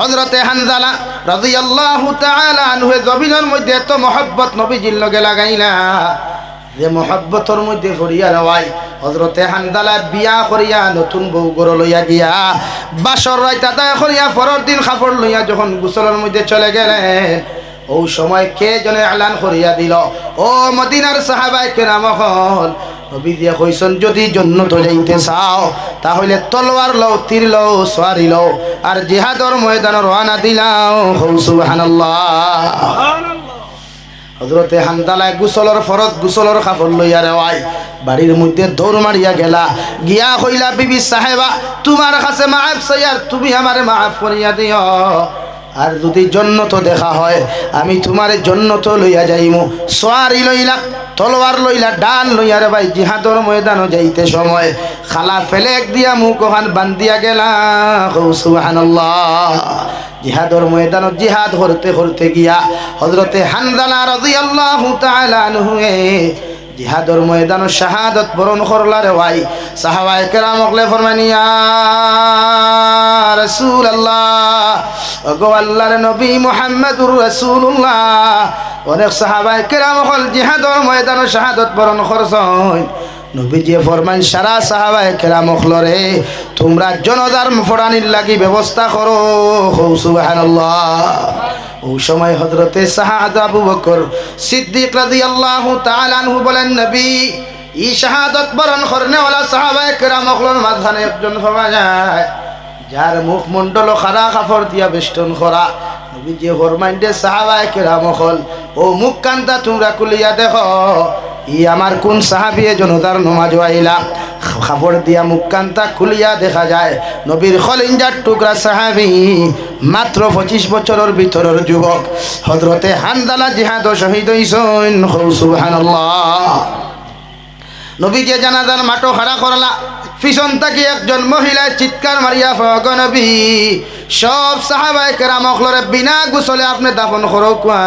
হজরতে হানজালা রাজি তাআলা আনহু জমিনের মধ্যে এত মহব্বত নবীজির লগে লাগাইলা, যে মহব্বতর মধ্যে ফরিয়া রওয়াই। হজরতে হানদালা বিয়া করিয়া নতুন বউ গড় লইয়া গিয়া, বাসর রায় তাদা করিয়া পরের দিন খাপড় লইয়া যখন গুসলের মধ্যে চলে গেলেন ও সময় কে জনে এলান করিয়া দিল? ও মদিনার সাহাবাই কেরাম, হল। নবী দিয়ে কইসন, যদি যাইতে চাও, তাহলে তলোয়ার লও, তীর লও, সোয়ারি লও, আর জিহাদর ময়দান রওনা দিলাও। সুবহানাল্লাহ। হজরতে হান্দালায় গুসলর ফরত গুসলর কাপড় লইয়া রেওয়াই বাড়ির মধ্যে দৌড় মারিয়া গেলা। গিয়া কইলা, বিবি সাহেবা, তোমার কাছে মাফ চাইয়ার তুমি আমারে মাফ করিয়া দিও। আর যদি জন্নত দেখা হয়, আমি তোমার জন্নত লইয়া যাইমু। সোয়ারি লইলা, তলোয়ার লইলা, ডাল লইয়া রে ভাই, জিহাদর ময়দানও যাইতে সময়। খালা ফেলেক দিয়া মুখ ওখান বান্দিয়া গেলা জিহাদর ময়দানত জিহাদ করতে করতে গিয়া হজরতে হানদালা রাদিয়াল্লাহু তাআলা আনহু জিহাদর ময়দান শাহাদত বরণ করলা ভাই। সাহাবায়ে কেরাম ওগলে ফরমানিয়া রাসূলুল্লাহ, ওগো আল্লাহর নবী মুহাম্মদুর রাসূলুল্লাহ, অনেক সাহাবায়ে কেরাম হল জিহাদর ময়দান শাহাদত বরণ করছন। নবীজি ফরমান সারা সাহাবায়ে কেরাম হলরে তোমরা জনদার ফোড়ানির লাগি ব্যবস্থা করো। হৌ সুবহানাল্লাহ। ও সময় হজরতে সাহাদ আবু বকর সিদ্দিক রাদিয়াল্লাহু তাআলা আনহু বলেন, নবী ই শাহাদত বরণ করনে ওলা সাহাবায়ে কেরাম হলর মাঝখানে একজন পাওয়া যায় যার মুখ মণ্ডল খারা কাপড় দিয়া বেষ্টন করা নবীজি ফরমাইন্ডে সাহাবায়ে কেরাম হল ও মুখ কান্তা তোমরা কুলিয়া দেখো ই আমার কোন সাহাবিয়ে জনতার নমাজ আইলা খাপড় দিয়া মুক্কান্তা খুলিয়া দেখা যায়। নবীর খলিঞ্জার টুকরা সাহাবি মাত্র পঁচিশ বছরের ভিতরের যুবক। হজরতে হানদালা জিহাদ শহীদ নবী যে জানাজার মাটো খাড়া করলা। পিছন তাকি একজন মহিলায় চিৎকার মারিয়া ফগ নবী, সব সাহাবাই কেরামকলরে বিনা গুসলে আপনি দাফন করো কুয়া।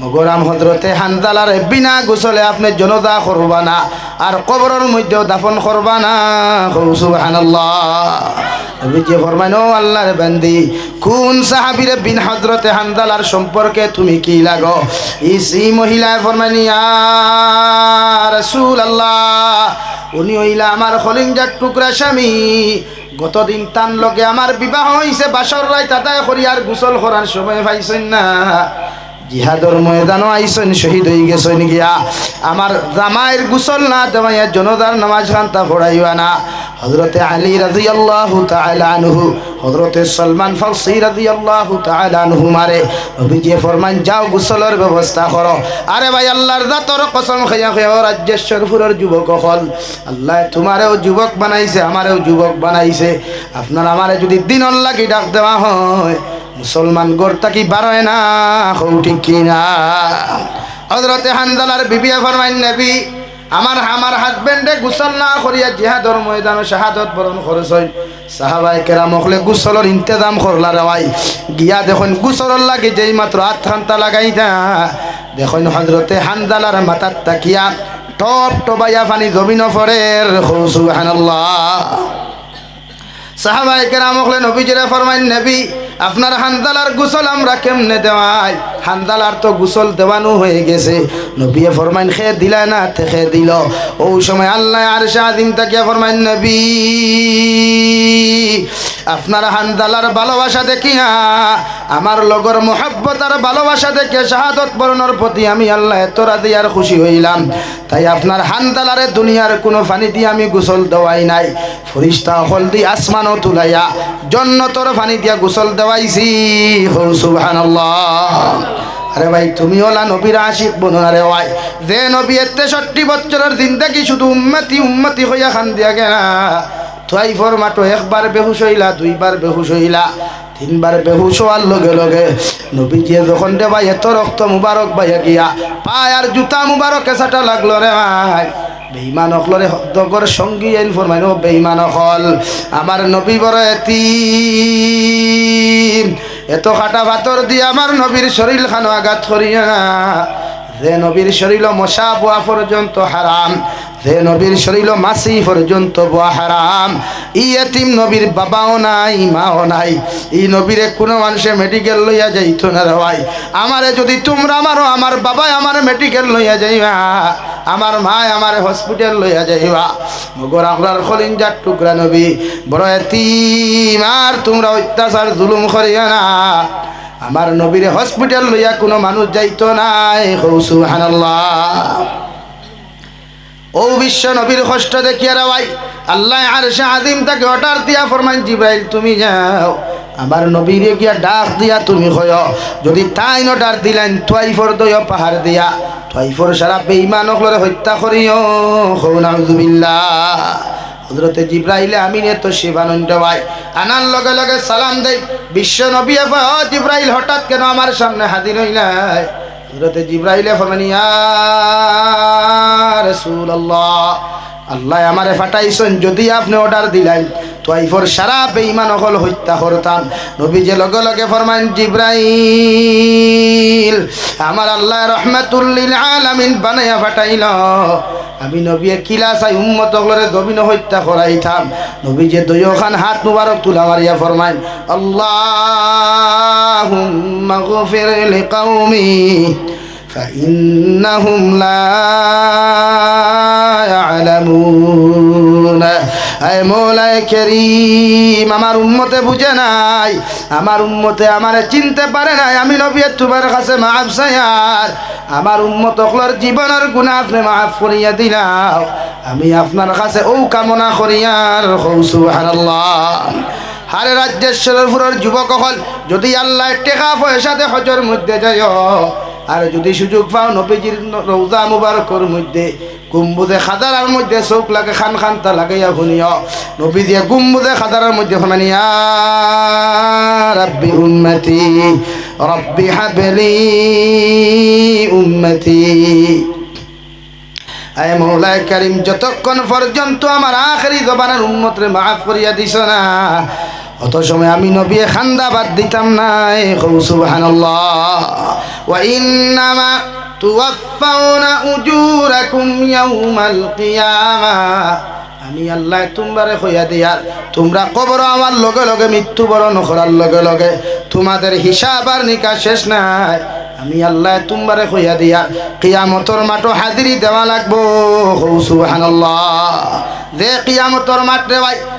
মগরাম হজরতে হানদালারে বিনা গুসলে আপনি জনতা করবা না। আর কবরের মধ্যেও দাফন করবা না। নবী যে ফরমাইন ও আল্লাহর বান্দি, কোন সাহাবীরে বিন হজরতে হানদালার সম্পর্কে তুমি কি লাগো? ইসি মহিলায় ফরমাইনি রসুল আল্লাহ উনি হইলা আমার খলিঞ্জার টুকরা স্বামী। গতদিন তান লগে আমার বিবাহ হইছে, বাসর রায় তাতায় করিয়ার গোসল করার সময় পাইছেন না। জিহাদর ময়দানও আইসন, শহীদ হয়ে গেছেন গিয়া। আমার জামাইয়ের গুসল না দেওয়াইয়া জনতার নামাজ খান্তা পড়াইবা না। হজরতে আলী রাজি আল্লাহ আনহু হজরতে সলমান ফারসি রাজি আল্লাহ আনহু মারে। অভিজে ফরমান, যাও গুসলের ব্যবস্থা করো। আরে ভাই, আল্লাহর দাতর কসম খাইয়া খাইয়া রাজ্যেশ্বরপুরের যুবক হল আল্লাহ তোমারেও যুবক বানাইছে, আমারেও যুবক বানাইছে। আপনার আমারে যদি দিনর লাগি ডাক দেওয়া হয় মুসলমান গোরটা কি বারোয় না? হৌ ঠিক কি না হজরতে হানদালার বিবিয়া ফরমাইন নবী। আমার আমার হাজবেন্ডে গুসল না করিয়া জিহাদর ময়দান শাহাদত বরণ খরচ সাহাবাই কেরা মখলে গুসলর ইন্তজাম করলা রেওয়াই গিয়া দেখুন গুসলর লাগে যেই মাত্র হাত খান্তা লাগাই দা দেখুন হজরতে হানদালার মাথার তাকিয়া টপ টবাইয়া পানি জমিন ফরের সুবহানাল্লাহ। সাহাবাই কেরাম হলে নবীজিরা ফরমাইন নবী আপনার হান্দালার গুসল আমরা কেমনে দেওয়াই? হান্দালার তো গুসল দেওয়ানো হয়ে গেছে। নবিয়ে ফরমাইন, খে দিলা না থেকে দিল। ও সময় আল্লাহ আর শাহিম তাকিয়া ফরমাইন, নবী, আপনার হান্দালার ভালোবাসা দেখিয়া, আমার লগর মোহাব্বত ভালোবাসা দেখে শাহাদত বরণের প্রতি আমি আল্লাহ এত রাজি আর খুশি হইলাম। তাই আপনার হান্দালারে দুনিয়ার কোনো ফানি দিয়ে আমি গোসল দেওয়াই নাই। ফরিস্তা হল দি আসমানও তুলাইয়া, জন্নতর ফানি দিয়া গোসল দেওয়াইছি। হৌ সুবহানাল্লাহ। আরে ভাই তুমি ওলা নবীর আশিক বনুন আরে ভাই। যে নবী এতে তেষট্টি বছরের দিন থেকে শুধু উম্মতি উম্মতি হইয়া খান দিয়া গেনা থুয়াই ফরমাটো, একবার বেহুশ হইলা, দুইবার বেহুশ হইলা, তিনবার বেহুশ হওয়ার লগে লগে নবী নবীজিয়ে যখন দে ভাই, এত রক্ত মুবারক বাইয়া গিয়া, পায় আর জুতা মুবারক এসাটা লাগল রে ভাই। বেইমান অকলরে দগর সঙ্গী আইন ফরমাইন বেইমান অকল আমার নবী বড় এতিম। এত খাটা ভাতর দিয়ে আমার নবীর শরীর খানো আঘাত করিয়া যে নবীর শরীর মশা বোয়া পর্যন্ত হারাম, যে নবীর শরীর মাসি পর্যন্ত বোয়া হারাম। ই এতিম নবীর বাবাও নাই, মাও নাই। ই নবীরে কোনো মানুষে মেডিকেল লইয়া যাইতো না রে আমারে যদি তোমরা আমারও আমার বাবাই আমার মেডিকেল লইয়া যাইবা। আমার মায় আমার হসপিটাল লইয়া যাইবা। মগর আমরার খলিঞ্জার টুকরা নবী, বড় এতিম, আর তোমরা অত্যাচার জুলুম করিয়া না। আমার নবীরে হসপিটাল লইয়া কোনো মানুষ যাইতো নাই। সুবহানাল্লাহ। ও বিশ্ব নবীর কষ্ট দেখিয়া ভাই, আল্লাহ আর আদিম তাকে অর্ডার দিয়া ফরমান জিব্রাইল, তুমি যাও। আমার নবীরে গিয়া ডাক দিয়া তুমি কয় যদি তাই অর্ডার দিলেন তোয়াইফর দয় পাহাড় দিয়া। তোয়াইফর সারা বেইমান হলরে হত্যা করিও হৌ নাউজুবিল্লাহ। হজরতে জিব্রাইলে আমিনে তো শিবানন্দ ভাই, আনার লগে লগে সালাম দেই, বিশ্ব নবী জিব্রাইল, হঠাৎ কেন আমার সামনে হাজির হইলাই হজরতে জিব্রাইলে ফরমানি রসুল আল্লাহ আল্লাহ আমারে ফাটাইছেন, যদি আপনি অর্ডার দিলেন তো আইফর সারা বেঈমান অকল হত্যা করতাম। নবী যে লগে লগে ফরমাইন, জিব্রাইল, আমার আল্লাহ রহমাতুল্লিল আলামিন বানাইয়া ফাটাইল। আমি নবী কিলা চাই উম্মত হলরে দবিন হত্যা করাইতাম। নবী যে দয়খান হাত মুবারক তুলা মারিয়া ফরমাইন, আল্লাহুম্মা গফির লিকাউমি فإنهم لا يعلمون আয় মৌলায় করিম আমার উম্মতে বুঝে নাই আমার উম্মতে আমারে চিনতে পারে নাই আমি নবী তোমার কাছে মাফ চাইয়ার আমার উম্মত অকলর জীবনের গুণা আপনি মাফ করিয়া দিলাও আমি আপনার কাছে ও কামনা করিয়ার হৌ সুবহানাল্লাহ হারে রাজ্যেশ্বরের যুবক হল যদি আল্লাহ টেকা পয়সাতে হজর মধ্যে যায় আর যদি সুযোগ পাও, নবীজির রৌজা মুবারকর মধ্যে গুম্বুদে খাদারার মধ্যে চোখ লাগে, খান খানতা লাগাইয়া শুনিও। নবী দিয়ে গুম্বুদে খাদারার মধ্যে শুনানিয়া রব্বি উম্মতি, রব্বি হাবলি উম্মতি। আয় মৌলায় করিম, যতক্ষণ পর্যন্ত আমার আখেরি জবানের উন্মতরে মাফ করিয়া দিছ না অত সময় আমি নবী খান্দা বাদ দিতাম না সুবহানাল্লাহ। ওয়া ইন্নামা তুওয়াফাউনা উজুরাকুম ইয়াউমাল কিয়ামা। আমি আল্লাহ তোমারে হইয়া দিয়ার, তোমরা কবর আমার লগে লগে, মৃত্যুবরণ করার লগে লগে, তোমাদের হিসাব আর নিকাশ শেষ নাই। আমি আল্লাহ তোমারে হইয়া দিয়া কিয়ামতর মাঠো হাজিরি দেওয়া লাগবো। সুবহানাল্লাহ। যে কিয়ামতর মাঠ রে ভাই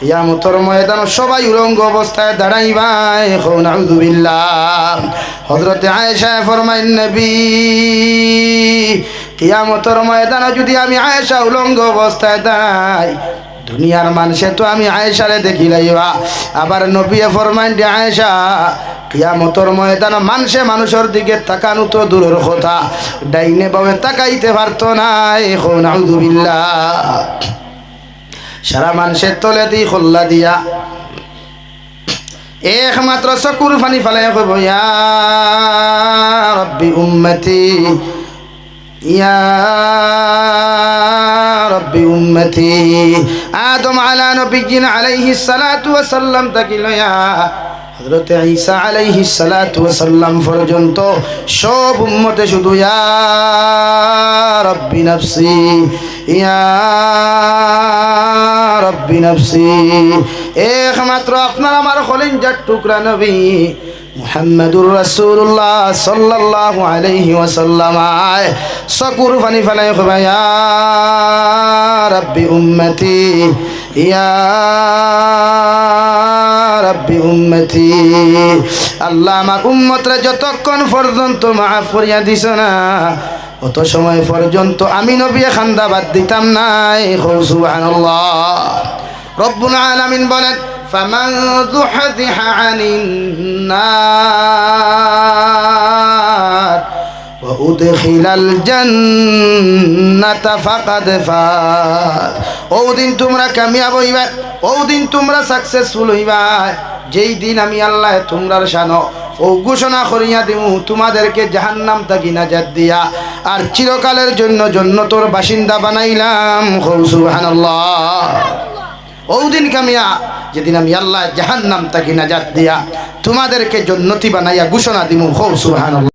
কিয়ামতর ময়দান সবাই উলঙ্গ অবস্থায় দাঁড়াইবাই হো নাউযুবিল্লাহ হযরতে আয়েশা ফরমাইন নবী, কিয়ামতর ময়দানে যদি আমি আয়েশা উলঙ্গ অবস্থায় দাঁড়াই, দুনিয়ার মানুষে তো আমি আয়েশারে দেখি লাইবা আবার নবী ফরমাইন যে আয়েশা, কিয়ামতর ময়দান মানুষে মানুষের দিকে তাকানো তো দূরের কথা, ডাইনে বাবে তাকাইতে পারতো না এখন আউযুবিল্লাহ সারা মানুষের তলে দি খোল্লা দিয়া। একমাত্র চকুর ফানি ফালে ইয়া রব্বি উম্মতি, ইয়া আদম আলা নবিয়িন আলাইহিস সালাতু ওয়াস সালাম তাকিলয়া হযরত ঈসা ওয়াস সালাম পর্যন্ত সব উম্মতে শুধু, ইয়া রব্বি নফসি, ইয়া রব্বি নফসি, একমাত্র আপনার আমার খলিঞ্জার টুকরা নবী মুহাম্মাদুর রাসূলুল্লাহ সাল্লাল্লাহু আলাইহি ওয়াসাল্লাম, আয়, সকুর ফানি ফালাই ইয়া রাব্বি উম্মতি রাব্বি উম্মতি, আল্লাহ আমার উম্মতরা যতক্ষণ পর্যন্ত মাফ করিয়া দিস না, অত সময় পর্যন্ত আমি নবী খান্দাবাদ দিতাম নাই। সুবহানাল্লাহ। রব্বুল আলামিন বলেন, ফামান যুহযিহা আনিন না উদখিলাল জান্নাতা ফাকাদ ফাজ ও দিন তোমরা কামিয়াব হইবা ও দিন তোমরা সাকসেসফুল হইবা। যেই দিন আমি আল্লাহ তোমরার শানো, ও ঘোষণা করিয়া দিমু, তোমাদেরকে জাহান্নাম থাকি নাজাত দিয়া। আর চিরকালের জন্য জন্য তোর বাসিন্দা বানাইলাম। সুবহানাল্লাহ। ওদিন কামিয়া, যেদিন আমি আল্লাহ জাহান্নাম তাকি নাজাত দিয়া, তোমাদেরকে জন্নতি বানাইয়া ঘোষণা দিমু। হৌ সুবহানাল্লাহ।